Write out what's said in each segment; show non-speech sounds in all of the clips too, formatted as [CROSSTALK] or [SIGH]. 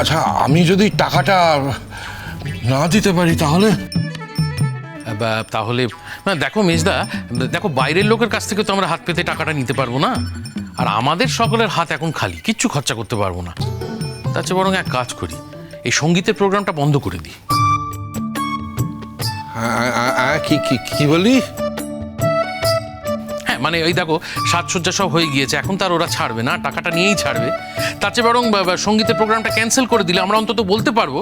আচ্ছা আমি যদি টাকাটা না দিতে পারি তাহলে? বা তাহলে না দেখো মেজদা দেখো বাইরের লোকের কাছ থেকে তো আমরা হাত পেতে টাকাটা নিতে পারব না। আর আমাদের সকলের হাত এখন খালি কিচ্ছু খরচা করতে পারব না। তার চেয়ে বরং এক কাজ করি এই সঙ্গীতের প্রোগ্রামটা বন্ধ করে দিই। কি কি বলি হ্যাঁ মানে ওই দেখো সাজসজ্জা সব হয়ে গিয়েছে এখন তার ওরা ছাড়বে না টাকাটা নিয়েই ছাড়বে। তার চেয়ে বরং সঙ্গীতের প্রোগ্রামটা ক্যান্সেল করে দিলে আমরা অন্তত বলতে পারব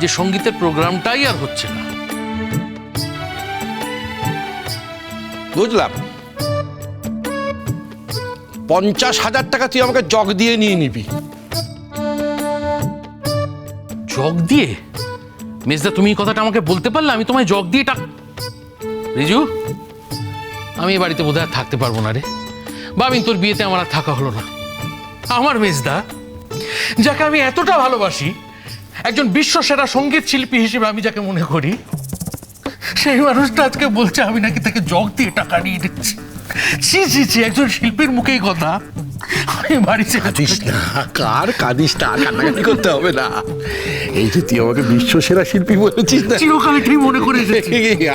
যে সঙ্গীতের প্রোগ্রামটাই আর হচ্ছে না। বুঝলাম। পঞ্চাশ হাজার টাকা তুই আমাকে জগ দিয়ে নিয়ে নিবি। জগ দিয়ে? মেজদা তুমি কথাটা আমাকে বলতে পারলে? আমি তোমায় জগ দিয়ে টাক রিজু? আমি এই বাড়িতে বোধহয় থাকতে পারব না রে। বাবিন, তোর বিয়েতে আমার আর থাকা হলো না। আমার মেজদা, যাকে আমি এতটা ভালোবাসি, একজন বিশ্ব সেরা সংগীত শিল্পী হিসেবে আমি যাকে মনে করি, সেই মানুষটা আজকে বলছে আমি নাকি তাকে জগ দিয়ে টাকা নিয়ে দিচ্ছি। ছি ছি ছি, একজন শিল্পীর মুখেই কথা। [LAUGHS] বাড়ি ছেড়ে কাঁদিস না কার কাঁদিস না কান্নাকাটি করতে হবে না। এই যে তুই আমাকে বিশ্ব সেরা শিল্পী বলেছিস না। চিরকাল এটাই মনে করে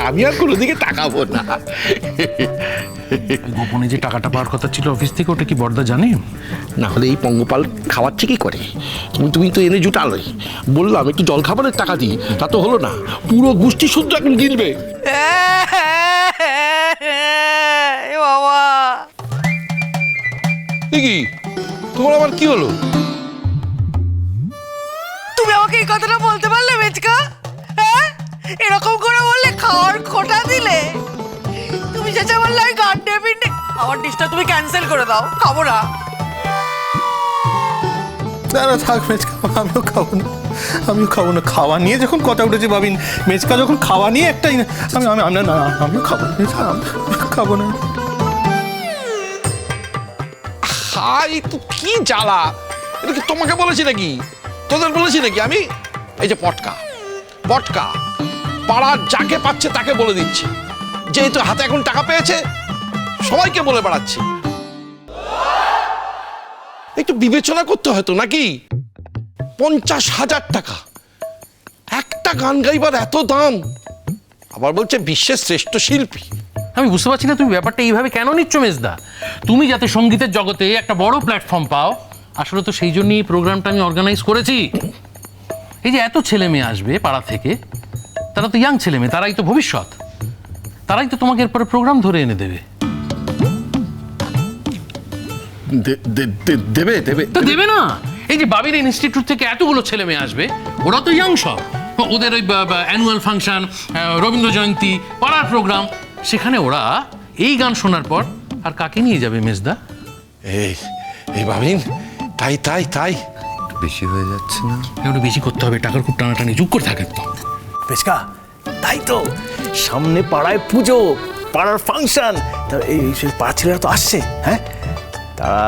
আমি আর কোনো দিকে তাকাবো না। গোপনে যে টাকাটা পাওয়ার কথা ছিল অফিস থেকে ওটা কি বর্দা জানে? না হলে এই পঙ্গপাল খাওয়াচ্ছে কি করে? তুমি তুমি তো এনে জুটালোই। বললাম একটু জল খাবারের টাকা দিই তা তো হলো না। পুরো গোষ্ঠী শুদ্ধ এখন গিলবে। কি? তোমার আবার কি হলো? তুমি আমাকে এই কথাটা বলতে পারলে মেচকা হ্যাঁ? এরকম করে বললে খাওয়ার খোটা দিলে? তুমি যেটা বললে আমি গান্ডে পিন্ডে আমার ডিশটা তুমি ক্যান্সেল করে দাও খাব না। না না থাক মেচকা আমিও খাব না। আমিও খাব না। খাওয়া নিয়ে যখন কথা উঠেছে ভাবিন মেচকা যখন খাওয়া নিয়ে একটাই না আমি আমি আমি না আমিও খাব না খাব না। হাই, তো কি জ্বালা? এটা কি তোমাকে বলেছি নাকি? তোদের বলেছি নাকি আমি? এই যে পটকা পটকা পাড়ার যাকে পাচ্ছে তাকে বলে দিচ্ছি। যেহেতু হাতে এখন টাকা পেয়েছে, সবাইকে বলে বেড়াচ্ছি। একটু বিবেচনা করতে হয়তো নাকি? পঞ্চাশ হাজার টাকা। একটা গান গাইবার এত দাম। আবার বলছে বিশ্বের শ্রেষ্ঠ শিল্পী। আমি বুঝতে পারছি না তুমি ব্যাপারটা এইভাবে কেন নিচ্ছ মেজদা? তুমি যাতে সঙ্গীতের জগতে একটা বড় প্ল্যাটফর্ম পাও আসলে তো সেই জন্যই এই প্রোগ্রামটা আমি অর্গানাইজ করেছি। এই যে এত ছেলে মেয়ে আসবে পাড়া থেকে তারা তো ইয়াং ছেলে মেয়ে তারাই তো ভবিষ্যৎ। তারাই তো তোমাকে এরপরে প্রোগ্রাম ধরে এনে দেবে। দেবে দেবে। তো দেবে না। এই যে বাবির ইনস্টিটিউট থেকে এতগুলো ছেলে মেয়ে আসবে ওরা তো ইয়াং সব। ওদের ওই অ্যানুয়াল ফাংশন রবীন্দ্র জয়ন্তী পাড়ার প্রোগ্রাম সেখানে ওরা এই গান শোনার পর আর কাকে নিয়ে যাবে মেজদা? এই এই ভাবিন তাই তাই তাই। বেশি হয়ে যাচ্ছে না? একটু বেশি করতে হবে টাকার খুব টানাটানি যুগ করে থাকে তো। মেচকা তাই তো সামনে পাড়ায় পুজো পাড়ার ফাংশন। তা এই সেই পাড়া ছেলেরা তো আসছে হ্যাঁ? তারা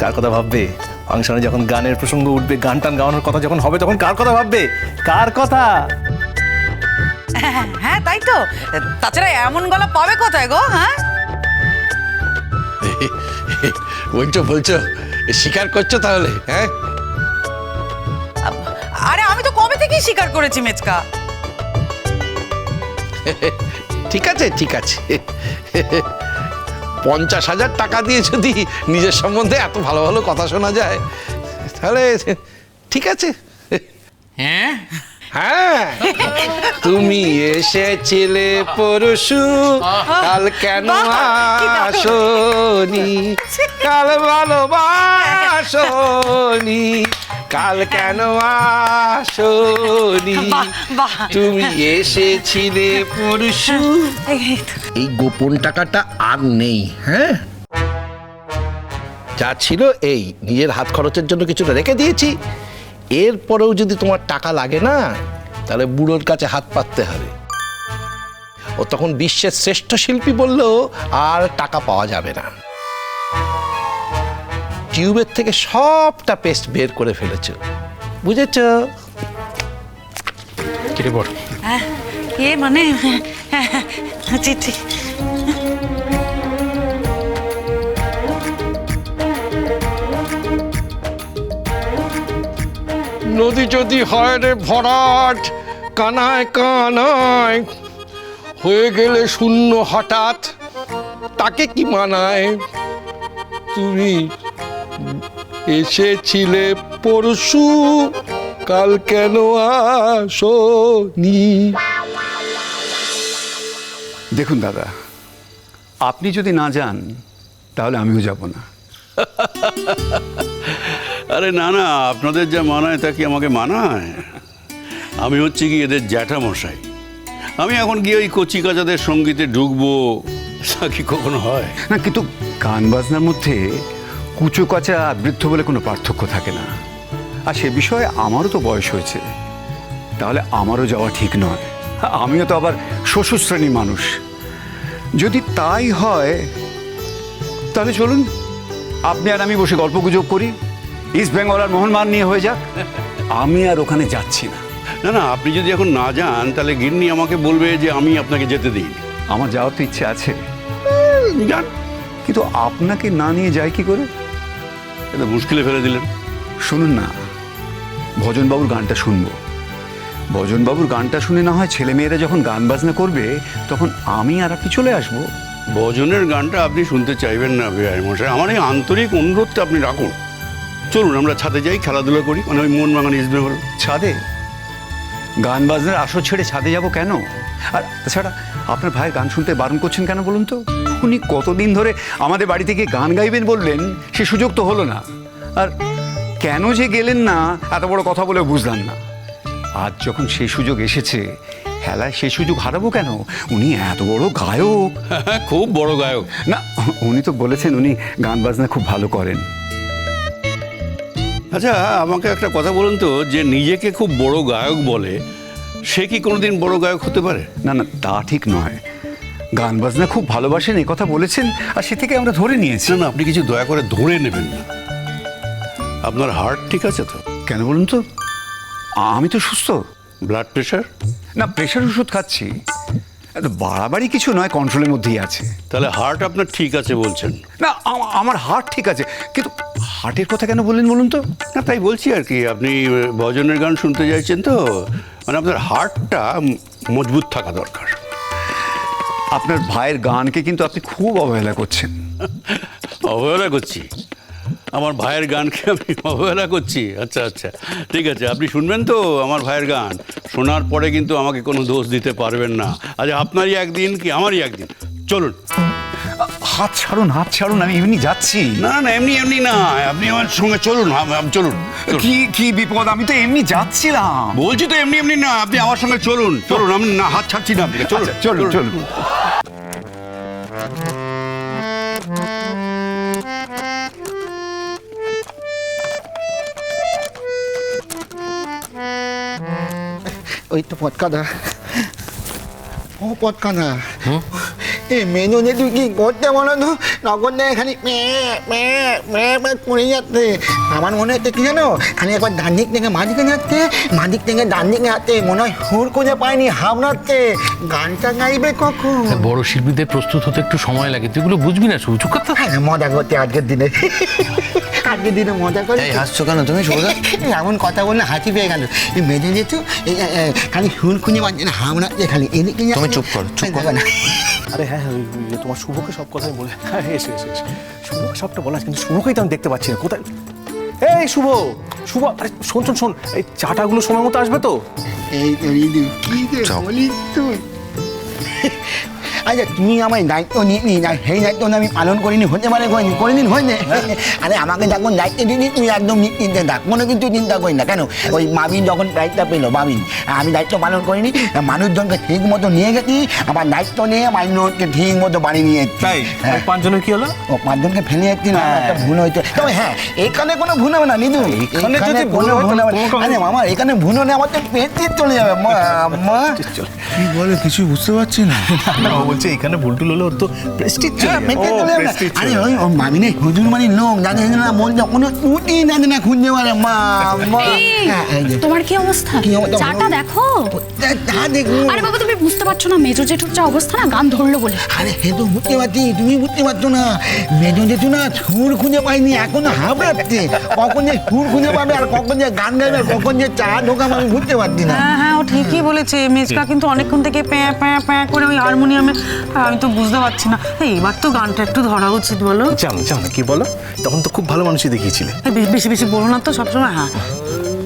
কার কথা ভাববে? ফাংশনে যখন গানের প্রসঙ্গ উঠবে গান টান গাওয়ানোর কথা যখন হবে তখন কার কথা ভাববে? কার কথা? হ্যাঁ তাই তো। তাছাড়া এমন গলা পাবে কোথায় গো হ্যাঁ? [LAUGHS] বলছো বলছো স্বীকার করছ তাহলে হ্যাঁ? আরে আমি তো কবে থেকেই স্বীকার করেছি মেচকা? ঠিক আছে ঠিক আছে। পঞ্চাশ হাজার টাকা দিয়ে যদি নিজের সম্বন্ধে এত ভালো ভালো কথা শোনা যায় তাহলে ঠিক আছে। হ্যাঁ? হ্যাঁ। তুমি এসেছিলে পরশু কাল কেন আসনি? কাল ভালোবাসনি কাল কেন আসনি। তুমি এসেছিলে পরশু। এই গোপন টাকাটা আর নেই হ্যাঁ? যা ছিল এই। নিজের হাত খরচের জন্য কিছুটা রেখে দিয়েছি। এরপরেও যদি তোমার টাকা লাগে না তাহলে বুড়োর কাছে হাত পাততে হবে। ও তখন বিশ্বের শ্রেষ্ঠ শিল্পী বললেও আর টাকা পাওয়া যাবে না। টিউবের থেকে সবটা পেস্ট বের করে ফেলেছ। বুঝেছ? কেটে পড় হ্যাঁ, এ মানে চিঠি। নদী যদি হয় রে ভরাট কানায় কানায় হয়ে গেলে শূন্য হঠাৎ তাকে কি মানায়? তুমি এসেছিলে পরশু কাল কেন আসনি? দেখুন দাদা আপনি যদি না যান তাহলে আমিও যাব না। [LAUGHS] আরে না না, আপনাদের যা মানায় তা কি আমাকে মানায়? আমি হচ্ছে কি এদের জ্যাঠা মশাই আমি এখন গিয়ে ওই কচি কাচাদের সঙ্গীতে ঢুকবো, তা কি কখনো হয়? না, কিন্তু গান বাজনার মধ্যে কুচো কাচা বৃদ্ধ বলে কোনো পার্থক্য থাকে না। আর সে বিষয়ে আমারও তো বয়স হয়েছে। তাহলে আমারও যাওয়া ঠিক নয়। আমিও তো আবার শ্বশুর শ্রেণির মানুষ। যদি তাই হয়, তাহলে চলুন, আপনি আর আমি বসে গল্প গুজব করি। ইস্ট বেঙ্গল আর মোহনমান নিয়ে হয়ে যাক। আমি আর ওখানে যাচ্ছি না। না না আপনি যদি এখন না যান তাহলে গিন্নি আমাকে বলবে যে আমি আপনাকে যেতে দিই আমার যাওয়ার তো ইচ্ছে আছে। যান। কিন্তু আপনাকে না নিয়ে যায় কি করে? এটা মুশকিলে ফেলে দিলেন। শুনুন না ভজনবাবুর গানটা শুনব। ভজনবাবুর গানটা শুনে না হয় ছেলে মেয়েরা যখন গান বাজনা করবে তখন আমি আর আপনি চলে আসব। ভজনের গানটা আপনি শুনতে চাইবেন না বেআই মশাই। আমার এই আন্তরিক অনুরোধটা আপনি রাখুন। চলুন আমরা ছাদে যাই খেলাধুলা করি মানে ওই মন ইস্ট বেঙ্গল। ছাদে? গান বাজনার আসর ছেড়ে ছাদে যাব কেন? আর তাছাড়া আপনার ভাইয়ের গান শুনতে বারণ করছেন কেন বলুন তো? উনি কতদিন ধরে আমাদের বাড়ি থেকে গান গাইবেন বললেন সে সুযোগ তো হলো না। আর কেন যে গেলেন না এত বড় কথা বলে বুঝলাম না। আজ যখন সেই সুযোগ এসেছে হেলায় সেই সুযোগ হারাবো কেন? উনি এত বড় গায়ক। খুব বড় গায়ক। না উনি তো বলেছেন উনি গান বাজনা খুব ভালো করেন। আচ্ছা আমাকে একটা কথা বলুন তো যে নিজেকে খুব বড় গায়ক বলে সে কি কোনোদিন বড় গায়ক হতে পারে? না না তা ঠিক নয়। গান বাজনা খুব ভালোবাসেন এ কথা বলেছেন আর সে থেকে আমরা ধরে নিয়েছি। না আপনি কিছু দয়া করে ধরে নেবেন না। আপনার হার্ট ঠিক আছে তো? কেন বলুন তো? আমি তো সুস্থ। ব্লাড প্রেশার না প্রেশার ওষুধ খাচ্ছি। বাড়াবাড়ি কিছু নয় কন্ট্রোলের মধ্যেই আছে। তাহলে হার্ট আপনার ঠিক আছে বলছেন। না আম- আমার হার্ট ঠিক আছে কিন্তু হার্টের কথা কেন বললেন বলুন তো? না তাই বলছি আর কি আপনি ভজনের গান শুনতে চাইছেন তো মানে আপনার হার্টটা মজবুত থাকা দরকার। আপনার ভাইয়ের গানকে কিন্তু আপনি খুব অবহেলা করছেন। অবহেলা করছি? আমার ভাইয়ের গানকে আমি অবহেলা করছি? আচ্ছা আচ্ছা। ঠিক আছে আপনি শুনবেন তো আমার ভাইয়ের গান। শোনার পরে কিন্তু আমাকে কোনো দোষ দিতে পারবেন না। আচ্ছা আপনারই একদিন কি আমারই একদিন? চলুন। হাত ছাড়ুন হাত ছাড়ুন আমি এমনি যাচ্ছি। না না এমনি এমনি না। আপনি আমার সঙ্গে চলুন চলুন চলুন। কি কি বিপদ? আমি তো এমনি যাচ্ছিলাম। বলছি তো এমনি এমনি না আপনি আমার সঙ্গে চলুন চলুন আমি না হাত ছাড়ছি না চলুন আচ্ছা, চলুন। চলুন। ওই তো পটকাদা ও পটকাদা এ মেনুনে তুই কি করতে বলো তো? নগদ দেয় খালি করে যাচ্ছে। আমার মনে হচ্ছে কি জানো? খালি একবার ডান দিক থেকে মা দিকে যাচ্ছে মা দিক থেকে ডান দিকে যাচ্ছে মনে হয় হুর করে পায়নি হাবড়াচ্ছে গানটা গাইবে কখন? বড় শিল্পীদের প্রস্তুত হতে একটু সময় লাগে। তুইগুলো বুঝবি না শুধু চুপ করতে হ্যাঁ মজা করতে আজকের দিনে। আজকের দিনে মজা করে এই হাসছো কেন তুমি সুভদা এমন কথা বললে হাসি পেয়ে গেল। এই মেজে যেত এই খালি হুন খুঁজে পাচ্ছে না হামড়াচ্ছে খালি এদিকে। তুমি চুপ করো, চুপ এই করো। না। আরে হ্যাঁ হ্যাঁ ওই- ওই তোমার শুভকে সব কথাই বলে। হ্যাঁ এসে এসে এসে। শুভকে সবটা বলা আছে, কিন্তু শুভকেই তো আমি দেখতে পাচ্ছি না। কোথায়? এই শুভ শুভ আরে শোন শোন শোন এই চাটাগুলো সময় মতো আসবে তো? এই তো রিদু কি যে চপ। বলিস তুই? আচ্ছা তুমি আমার দায়িত্ব নিয়ে নি না সেই দায়িত্ব আমি পালন করিনি হতে পারে করিনি কোনোদিন হয়নি আরে আমাকে যখন দায়িত্ব দিদি তুই একদম নিশ্চিন্তে থাক কোনো কিন্তু চিন্তা করি না। কেন? ওই মাবিন যখন দায়িত্ব পেল মাবিন আমি দায়িত্ব পালন করিনি মানুষজনকে ঠিক মতো নিয়ে গেছি আমার দায়িত্ব নিয়ে মানুষকে ঠিক মতো বাড়ি নিয়ে এসেছি। তাই? হ্যাঁ। পাঁচজনের কি হলো? ও পাঁচজনকে ফেলে যাচ্ছি না একটা ভুল হয়েছে। তবে হ্যাঁ এখানে কোনো ভুল হবে না নিদু এখানে যদি ভুল ভুল হবে আরে মামা এখানে ভুল হলে আমার তো পেট চলে যাবে। মা মা। কি বলে কিছু বুঝতে পারছি না বলছে এখানে ভুলটুল হলে ওর তো প্রেস্টিজ হ্যাঁ। আরে ওই ও মামিনে হুজুর মানে লোক জানে না মন কোনো উঠি না না খুঁজতে পারে মা হ্যাঁ। তোমার কি অবস্থা? চাটা দেখো। আরে বাবা তুমি বুঝতে পারছ না মেজো জেঠুর যা অবস্থা না গান ধরলো বলে। আরে হে তো বুঝতে পারছি তুমি বুঝতে পারছ না। মেজো যেতু না সুর খুঁজে পাইনি এখনও হাবড়াচ্ছে কখন যে সুর খুঁজে পাবে আর কখন যে গান গাইবে আর কখন যে চা ঢোকাম আমি বুঝতে পারছি না। হ্যাঁ হ্যাঁ ও ঠিকই বলেছে মেজকা কিন্তু অনেকক্ষণ থেকে প্যাঁ প্যাঁ প্যাঁ করে ওই হারমোনিয়ামে আমি তো বুঝতে পারছি না। এই, এবার তো গানটা একটু ধরা উচিত বলো। জানো জানো কি বলো? তখন তো খুব ভালো মানুষই দেখিয়েছিলে। বেশি বেশি বলো না তো সবসময় হ্যাঁ।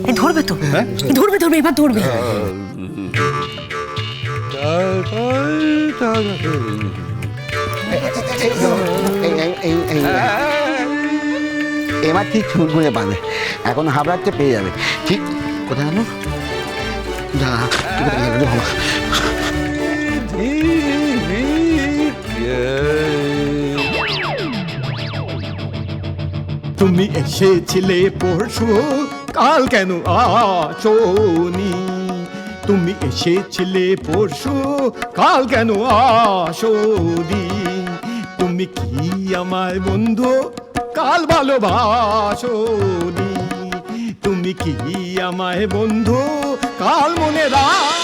এই ধরবে তো। এই, ধরবে ধরবে এবার ধরবে। এই- এবার ঠিক খুঁজে পাবে এখন হাবড়াতে পেয়ে যাবে। ঠিক কোথায় গেল? যা তুমি এসেছিলে পরশু, কাল কেন আসোনি? তুমি এসেছিলে পরশু, কাল কেন আসোনি? তুমি কি আমায় বন্ধু, কাল ভালোবাসোনি? তুমি কি আমায় বন্ধু, কাল মনে রাখ